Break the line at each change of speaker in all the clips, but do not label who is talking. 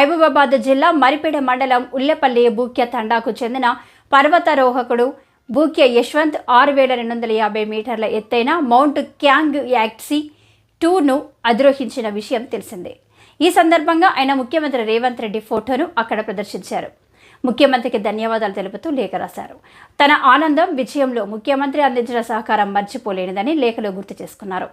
మహబూబాబాద్ జిల్లా మరిపేడ మండలం ఉల్లెపల్లి బూక్య తండాకు చెందిన పర్వతారోహకుడు బూక్య యశ్వంత్ ఆరు వేల రెండు వందల యాభై మీటర్ల ఎత్తైన మౌంట్ క్యాంగ్ యాక్సీ టూను అధిరోహించిన విషయం తెలిసిందే. ఈ సందర్భంగా ఆయన ముఖ్యమంత్రి రేవంత్ రెడ్డి ఫోటోను అక్కడ ప్రదర్శించారు. ముఖ్యమంత్రికి ధన్యవాదాలు తెలుపుతూ లేఖ రాశారు. తన ఆనందం విజయంలో ముఖ్యమంత్రి అందించిన సహకారం మర్చిపోలేనిదని లేఖలో గుర్తు చేసుకున్నారు.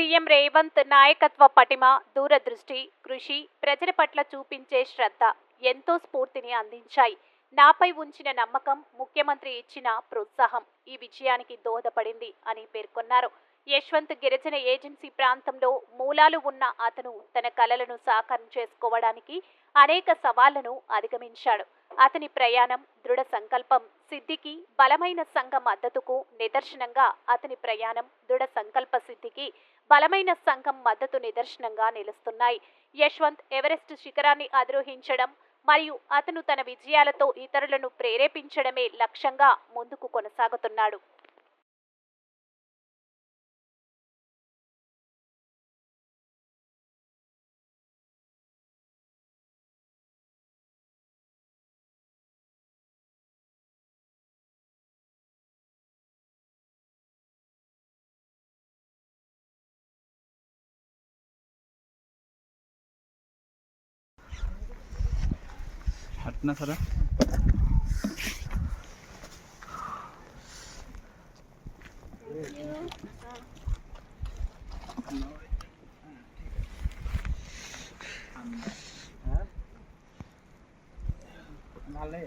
సీఎం రేవంత్ నాయకత్వ పటిమ దూరదృష్టి కృషి ప్రజల పట్ల చూపించే శ్రద్ధ ఎంతో స్ఫూర్తిని అందించాయి. నాపై ఉంచిన నమ్మకం ముఖ్యమంత్రి ఇచ్చిన ప్రోత్సాహం ఈ విజయానికి దోహదపడింది అని పేర్కొన్నారు. యశ్వంత్ గిరిజన ఏజెన్సీ ప్రాంతంలో మూలాలు ఉన్న అతను తన కలలను సాకారం చేసుకోవడానికి అనేక సవాళ్ళను అధిగమించాడు. అతని ప్రయాణం దృఢ సంకల్పం సిద్ధికి బలమైన సంఘ మద్దతుకు నిదర్శనంగా అతని ప్రయాణం దృఢ సంకల్ప సిద్ధికి బలమైన సంఘం మద్దతు నిదర్శనంగా నిలుస్తున్నాయి. యశ్వంత్ ఎవరెస్ట్ శిఖరాన్ని అధిరోహించడం మరియు అతను తన విజయాలతో ఇతరులను ప్రేరేపించడమే లక్ష్యంగా ముందుకు కొనసాగుతున్నాడు.
না ছাড়া ভালো